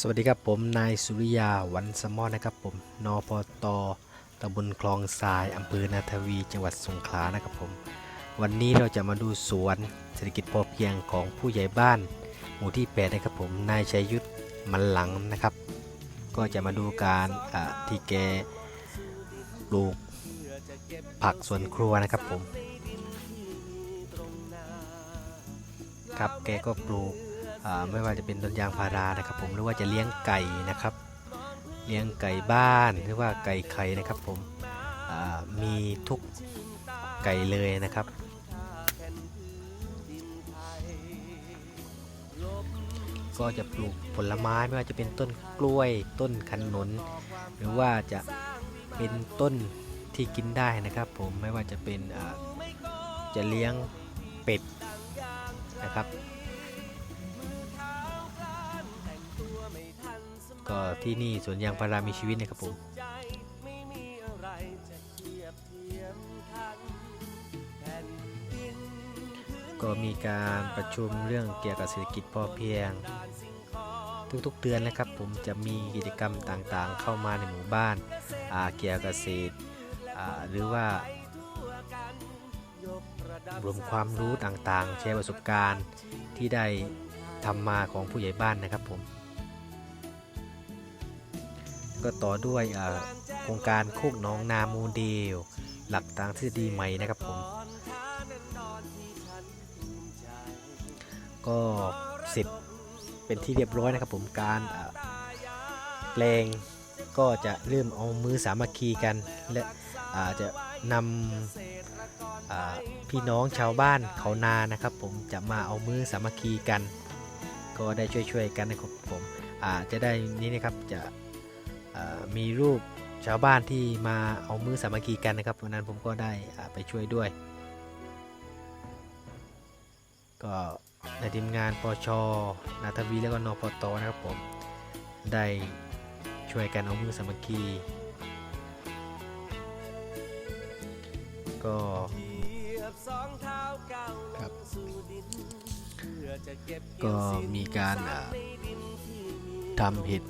สวัสดีครับผมนายสุริยาวันสมอนะครับผมนปตตำบลคลองทรายอำเภอนาทวีจังหวัดสงขลานะครับผม วันนี้เราจะมาดูสวนเศรษฐกิจพอเพียงของผู้ใหญ่บ้าน หมู่ที่8นะครับผมนายชัยยุทธมันหลังนะครับ ก็จะมาดูการที่แกปลูกผักสวนครัวนะครับผม ครับแกก็ปลูก ไม่ว่าจะเป็นต้นยางพารานะครับ ผมหรือว่าจะเลี้ยงไก่นะครับ เลี้ยงไก่บ้านหรือว่าไก่ไข่นะครับ ผมมีทุกไก่เลยนะครับก็จะปลูกผลไม้ไม่ว่าจะเป็นต้นกล้วยต้นขนุน หรือว่าจะเป็นต้นที่กินได้นะครับ ผมไม่ว่าจะเป็นจะเลี้ยงเป็ดนะครับ ก็ที่นี่สวนยางพารามีชีวิตนะครับผมก็มีการประชุมเรื่องเกี่ยวกับเศรษฐกิจพอเพียง ทุกๆเดือนนะครับ ผมจะมีกิจกรรมต่างๆ เข้ามาในหมู่บ้านาเกี่ยวกับเกษตรอ่าหรือว่ารวมความรู้ต่างๆ แชร์ประสบการณ์ที่ได้ทำมาของผู้ใหญ่บ้านนะครับผม ก็ต่อด้วยโครงการโคกน้องนาโมเดล หลักทางทฤษฎีใหม่นะครับผม ก็เสร็จเป็นที่เรียบร้อยนะครับผมการแปลงก็จะเริ่มเอามือสามัคคีกัน และอาจะนำพี่น้องชาวบ้านเขานานะครับ ผมจะมาเอามือสามัคคีกัน ก็ได้ช่วยๆกันนะครับผมจะได้นี่นะครับจะ มีรูปชาวบ้านที่มาเอามือสามัคคีกันนะครับวันนั้นผมก็ได้ไปช่วยด้วย ก็ในทีมงานปชนาทวีแล้วก็นปตนะครับผมได้ช่วยกันเอามือสามัคคีก็ครับก็มีการทำเห็ด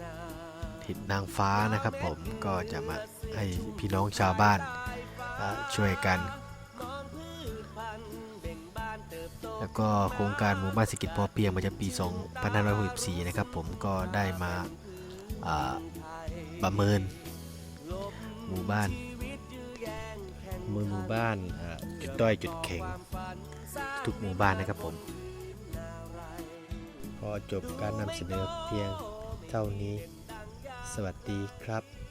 ห็ดนางฟ้านะครับผมก็จะมาให้พี่น้องชาวบ้านช่วยกัน แล้วก็โครงการหมู่บ้านเศรษฐกิจพอเพียงประจำปี 2564 นะครับผมก็ได้มาประเมิน หมู่บ้านมือหมู่บ้านจุดด้อยจุดแข็งทุกหมู่บ้านนะครับผมก็จบการนำเสนอเพียงเท่านี้ สวัสดีครับ